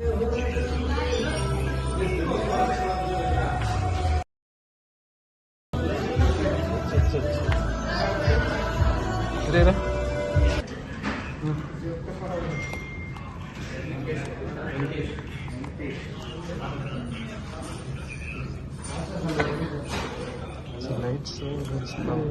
Entendeu? Tonight, so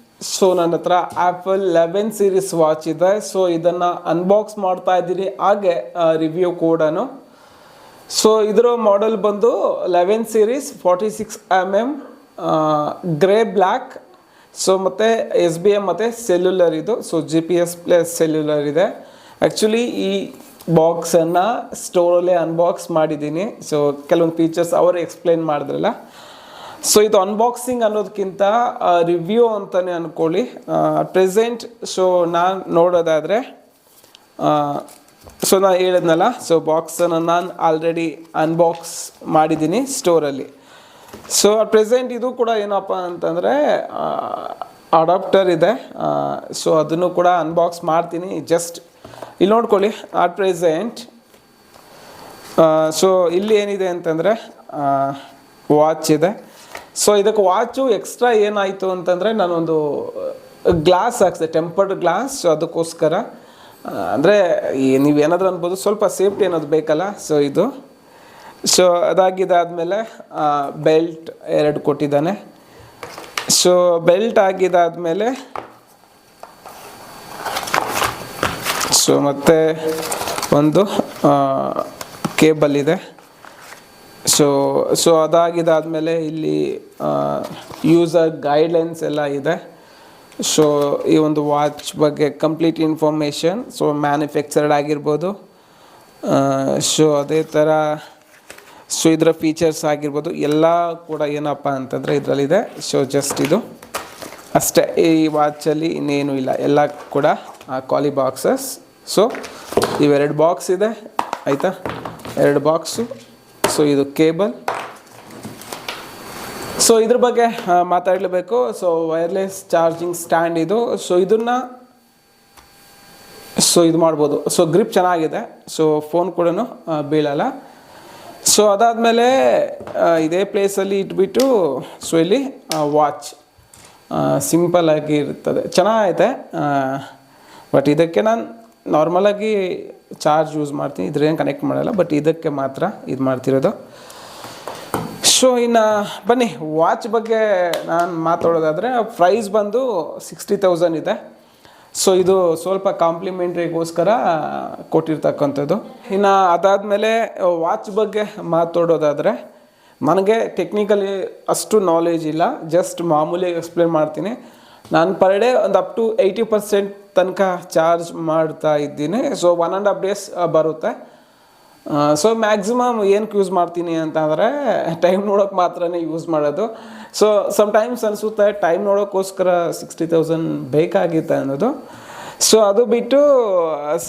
so ನನ್ನ ಹತ್ರ Apple eleven series watch ಇದೆ. ಸೊ ಇದನ್ನು ಅನ್ಬಾಕ್ಸ್ ಮಾಡ್ತಾ ಇದ್ದೀರಿ. ಹಾಗೆ ರಿವ್ಯೂ ಕೂಡ ಸೊ ಇದರ ಮಾಡೆಲ್ ಬಂದು eleven series forty six M M grey black so ಮತ್ತು ಎಸ್ ಬಿ ಎಂ ಮತ್ತು ಸೆಲ್ಯುಲರ್ ಇದು. So G P S plus cellular ಇದೆ. ಆ್ಯಕ್ಚುಲಿ ಈ ಬಾಕ್ಸನ್ನು ಸ್ಟೋರಲ್ಲೇ ಅನ್ಬಾಕ್ಸ್ ಮಾಡಿದ್ದೀನಿ. ಸೊ ಕೆಲವೊಂದು ಫೀಚರ್ಸ್ ಅವರು ಎಕ್ಸ್ಪ್ಲೇನ್ ಮಾಡಿದ್ರಲ್ಲ. ಸೊ ಇದು ಅನ್ಬಾಕ್ಸಿಂಗ್ ಅನ್ನೋದಕ್ಕಿಂತ ರಿವ್ಯೂ ಅಂತಲೇ ಅಂದ್ಕೊಳ್ಳಿ ಪ್ರೆಸೆಂಟ್ ಸೊ ನಾನು ನೋಡೋದಾದರೆ ಸೊ ನಾನು ಹೇಳಿದ್ನಲ್ಲ ಸೊ ಬಾಕ್ಸನ್ನು ನಾನು ಆಲ್ರೆಡಿ ಅನ್ಬಾಕ್ಸ್ ಮಾಡಿದ್ದೀನಿ ಸ್ಟೋರಲ್ಲಿ ಸೊ ಅಟ್ ಪ್ರೆಸೆಂಟ್ ಇದು ಕೂಡ ಏನಪ್ಪ ಅಂತಂದರೆ ಅಡಾಪ್ಟರ್ ಇದೆ. ಸೊ ಅದನ್ನು ಕೂಡ ಅನ್ಬಾಕ್ಸ್ ಮಾಡ್ತೀನಿ. ಜಸ್ಟ್ ಇಲ್ಲಿ ನೋಡ್ಕೊಳ್ಳಿ ಅಟ್ ಪ್ರೆಸೆಂಟ್ ಸೊ ಇಲ್ಲಿ ಏನಿದೆ ಅಂತಂದರೆ ವಾಚ್ ಇದೆ. ಸೊ ಇದಕ್ಕೆ ವಾಚು ಎಕ್ಸ್ಟ್ರಾ ಏನಾಯಿತು ಅಂತಂದರೆ ನಾನೊಂದು ಗ್ಲಾಸ್ ಹಾಕ್ಸಿದೆ ಟೆಂಪರ್ಡ್ ಗ್ಲಾಸ್ ಸೊ ಅದಕ್ಕೋಸ್ಕರ ಅಂದರೆ ನೀವೇನಾದರೂ ಅನ್ಬೋದು, ಸ್ವಲ್ಪ ಸೇಫ್ಟಿ ಅನ್ನೋದು ಬೇಕಲ್ಲ? ಸೊ ಇದು. ಸೊ ಅದಾಗಿದ್ದಾದಮೇಲೆ ಬೆಲ್ಟ್ ಎರಡು ಕೊಟ್ಟಿದ್ದಾನೆ. ಸೊ ಬೆಲ್ಟ್ ಆಗಿದ್ದಾದಮೇಲೆ ಸೊ ಮತ್ತೆ ಒಂದು ಕೇಬಲ್ ಇದೆ. ಸೊ ಸೊ ಅದಾಗಿದ್ದಾದಮೇಲೆ ಇಲ್ಲಿ ಯೂಸರ್ ಗೈಡ್ಲೈನ್ಸ್ ಎಲ್ಲ ಇದೆ. ಸೊ ಈ ಒಂದು ವಾಚ್ ಬಗ್ಗೆ ಕಂಪ್ಲೀಟ್ ಇನ್ಫಾರ್ಮೇಷನ್ ಸೊ ಮ್ಯಾನುಫ್ಯಾಕ್ಚರ್ಡ್ ಆಗಿರ್ಬೋದು. ಸೊ ಅದೇ ಥರ ಸೊ ಇದರ ಫೀಚರ್ಸ್ ಆಗಿರ್ಬೋದು. ಎಲ್ಲ ಕೂಡ ಏನಪ್ಪ ಅಂತಂದರೆ ಇದರಲ್ಲಿದೆ. ಸೊ ಜಸ್ಟ್ ಇದು. ಅಷ್ಟೇ, ಈ ವಾಚಲ್ಲಿ ಇನ್ನೇನು ಇಲ್ಲ. ಎಲ್ಲ ಕೂಡ ಕಾಲಿ ಬಾಕ್ಸಸ್ ಸೊ ಇವೆರಡು ಬಾಕ್ಸ್ ಇದೆ. ಆಯಿತಾ? ಎರಡು ಬಾಕ್ಸು ಸೊ ಇದು ಕೇಬಲ್. ಸೊ ಇದ್ರ ಬಗ್ಗೆ ಮಾತಾಡಲೇಬೇಕು. ಸೊ ವೈರ್ಲೆಸ್ ಚಾರ್ಜಿಂಗ್ ಸ್ಟ್ಯಾಂಡ್ ಇದು. ಸೊ ಇದನ್ನು ಸೊ ಇದು ಮಾಡ್ಬೋದು. ಸೊ ಗ್ರಿಪ್ ಚೆನ್ನಾಗಿದೆ. ಸೊ ಫೋನ್ ಕೂಡ ಬೀಳಲ್ಲ. ಸೊ ಅದಾದಮೇಲೆ ಇದೇ ಪ್ಲೇಸಲ್ಲಿ ಇಟ್ಬಿಟ್ಟು ಸೊ ಇಲ್ಲಿ ವಾಚ್ ಸಿಂಪಲ್ಲಾಗಿ ಇರ್ತದೆ. ಚೆನ್ನಾಗೈತೆ ಬಟ್ ಇದಕ್ಕೆ ನಾನು ನಾರ್ಮಲಾಗಿ ಚಾರ್ಜ್ ಯೂಸ್ ಮಾಡ್ತೀನಿ ಇದ್ರೇನು ಕನೆಕ್ಟ್ ಮಾಡಲ್ಲ ಬಟ್ ಇದಕ್ಕೆ ಮಾತ್ರ ಇದು ಮಾಡ್ತಿರೋದು. ಸೊ ಇನ್ನು ಬನ್ನಿ ವಾಚ್ ಬಗ್ಗೆ ನಾನು ಮಾತಾಡೋದಾದರೆ ಪ್ರೈಸ್ ಬಂದು ಸಿಕ್ಸ್ಟಿ ತೌಸಂಡ್ ಇದೆ. ಸೊ ಇದು ಸ್ವಲ್ಪ ಕಾಂಪ್ಲಿಮೆಂಟ್ರಿಗೋಸ್ಕರ ಕೊಟ್ಟಿರ್ತಕ್ಕಂಥದ್ದು. ಇನ್ನು ಅದಾದಮೇಲೆ ವಾಚ್ ಬಗ್ಗೆ ಮಾತಾಡೋದಾದರೆ, ನನಗೆ ಟೆಕ್ನಿಕಲಿ ಅಷ್ಟು ನಾಲೆಜ್ ಇಲ್ಲ ಜಸ್ಟ್ ಮಾಮೂಲಿ ಎಕ್ಸ್ಪ್ಲೇನ್ ಮಾಡ್ತೀನಿ. ನಾನು ಪರ್ ಡೇ ಒಂದು ಅಪ್ ಟು ಏಯ್ಟಿ ಪರ್ಸೆಂಟ್ ತನಕ ಚಾರ್ಜ್ ಮಾಡ್ತಾ ಇದ್ದೀನಿ. So one and half days ಬರುತ್ತೆ. ಸೊ ಮ್ಯಾಕ್ಸಿಮಮ್ ಏನಕ್ಕೆ ಯೂಸ್ ಮಾಡ್ತೀನಿ ಅಂತಂದರೆ ಟೈಮ್ ನೋಡೋಕೆ ಮಾತ್ರನೇ ಯೂಸ್ ಮಾಡೋದು. ಸೊ ಸಮ್ಟೈಮ್ಸ್ ಅನಿಸುತ್ತೆ ಟೈಮ್ ನೋಡೋಕ್ಕೋಸ್ಕರ ಸಿಕ್ಸ್ಟಿ ತೌಸಂಡ್ ಬೇಕಾಗಿತ್ತೆ ಅನ್ನೋದು. ಸೊ ಅದು ಬಿಟ್ಟು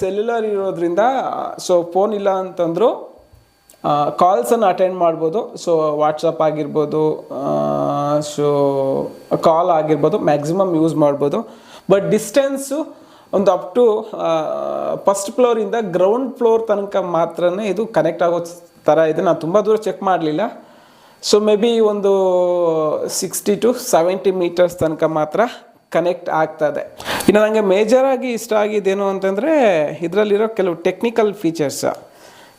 ಸೆಲ್ಯುಲರ್ ಇರೋದ್ರಿಂದ ಸೊ ಫೋನ್ ಇಲ್ಲ ಅಂತಂದರೂ ಕಾಲ್ಸನ್ನು ಅಟೆಂಡ್ ಮಾಡ್ಬೋದು. ಸೊ ವಾಟ್ಸಪ್ ಆಗಿರ್ಬೋದು ಸೊ ಕಾಲ್ ಆಗಿರ್ಬೋದು ಮ್ಯಾಕ್ಸಿಮಮ್ ಯೂಸ್ ಮಾಡ್ಬೋದು. ಬಟ್ ಡಿಸ್ಟೆನ್ಸು ಒಂದು ಅಪ್ ಟು ಫಸ್ಟ್ ಫ್ಲೋರಿಂದ ಗ್ರೌಂಡ್ ಫ್ಲೋರ್ ತನಕ ಮಾತ್ರನೇ ಇದು ಕನೆಕ್ಟ್ ಆಗೋ ಥರ ಇದೆ. ನಾನು ತುಂಬ ದೂರ ಚೆಕ್ ಮಾಡಲಿಲ್ಲ. ಸೊ ಮೇ ಬಿ ಒಂದು ಸಿಕ್ಸ್ಟಿ ಟು ಸೆವೆಂಟಿ ಮೀಟರ್ಸ್ ತನಕ ಮಾತ್ರ ಕನೆಕ್ಟ್ ಆಗ್ತದೆ ಇನ್ನು ನನಗೆ ಮೇಜರಾಗಿ ಇಷ್ಟ ಆಗಿದ್ದೇನು ಅಂತಂದರೆ, ಇದರಲ್ಲಿರೋ ಕೆಲವು ಟೆಕ್ನಿಕಲ್ ಫೀಚರ್ಸ್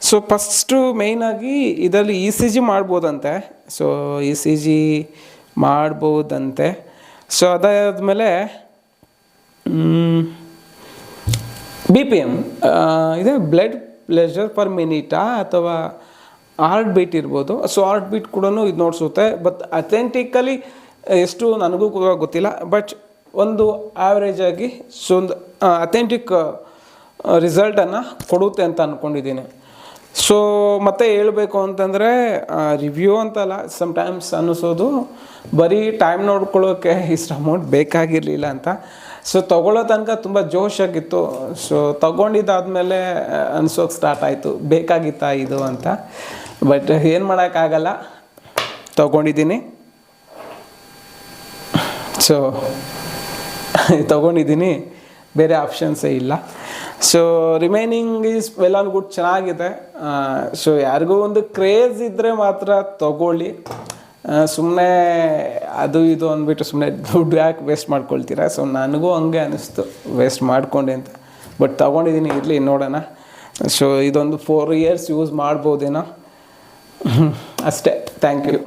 ಸೊ ಫಸ್ಟು ಮೇಯ್ನಾಗಿ ಇದರಲ್ಲಿ ಇ ಸಿ ಜಿ ಮಾಡ್ಬೋದಂತೆ. ಸೊ ಇ ಸಿ ಜಿ ಮಾಡ್ಬೋದಂತೆ. ಸೊ ಅದಾದಮೇಲೆ ಬಿ ಪಿ ಎಂ ಇದೆ ಬ್ಲಡ್ ಪ್ಲೆಷರ್ ಪರ್ ಮಿನಿಟಾ ಅಥವಾ ಹಾರ್ಟ್ ಬೀಟ್ ಇರ್ಬೋದು. ಸೊ ಹಾರ್ಟ್ ಬೀಟ್ ಕೂಡ ಇದು ನೋಡಿಸುತ್ತೆ. ಬಟ್ ಅಥೆಂಟಿಕಲಿ ಎಷ್ಟು ನನಗೂ ಕೂಡ ಗೊತ್ತಿಲ್ಲ. ಬಟ್ ಒಂದು ಆ್ಯಾವ್ರೇಜ್ ಆಗಿ ಸೊ ಒಂದು ಅಥೆಂಟಿಕ್ ರಿಸಲ್ಟನ್ನು ಕೊಡುತ್ತೆ ಅಂತ ಅಂದ್ಕೊಂಡಿದ್ದೀನಿ ಸೊ ಮತ್ತೆ ಹೇಳಬೇಕು ಅಂತಂದರೆ ರಿವ್ಯೂ ಅಂತಲ್ಲ ಸಮ್ಟೈಮ್ಸ್ ಅನ್ನಿಸೋದು. ಬರೀ ಟೈಮ್ ನೋಡ್ಕೊಳ್ಳೋಕ್ಕೆ ಇಷ್ಟು ಅಮೌಂಟ್ ಬೇಕಾಗಿರಲಿಲ್ಲ ಅಂತ. ಸೊ ತೊಗೊಳ್ಳೋ ತನಕ ತುಂಬ ಜೋಶಾಗಿತ್ತು. ಸೊ ತೊಗೊಂಡಿದ್ದಾದಮೇಲೆ ಅನ್ಸೋಕೆ ಸ್ಟಾರ್ಟ್ ಆಯಿತು. ಬೇಕಾಗಿತ್ತಾ ಇದು ಅಂತ. ಬಟ್ ಏನು ಮಾಡೋಕ್ಕಾಗಲ್ಲ. ತೊಗೊಂಡಿದ್ದೀನಿ. ಸೊ ತೊಗೊಂಡಿದ್ದೀನಿ. ಬೇರೆ ಆಪ್ಷನ್ಸೇ ಇಲ್ಲ. So remaining is well on good ಚೆನ್ನಾಗಿದೆ. ಸೊ ಯಾರಿಗೂ ಒಂದು ಕ್ರೇಜ್ ಇದ್ದರೆ ಮಾತ್ರ ತಗೊಳ್ಳಿ. ಸುಮ್ಮನೆ ಅದು ಇದು ಅಂದ್ಬಿಟ್ಟು ಸುಮ್ಮನೆ ದುಡ್ಡು ಯಾಕೆ ವೇಸ್ಟ್ ಮಾಡ್ಕೊಳ್ತೀರಾ? ಸೊ ನನಗೂ ಹಂಗೆ ಅನ್ನಿಸ್ತು ವೇಸ್ಟ್ ಮಾಡ್ಕೊಂಡೆ ಅಂತ. ಬಟ್ ತೊಗೊಂಡಿದ್ದೀನಿ ಇರಲಿ, ನೋಡೋಣ. ಸೊ ಇದೊಂದು ಫೋರ್ ಇಯರ್ಸ್ ಯೂಸ್ ಮಾಡ್ಬೋದೇನೋ? ಅಷ್ಟೇ ಥ್ಯಾಂಕ್ ಯು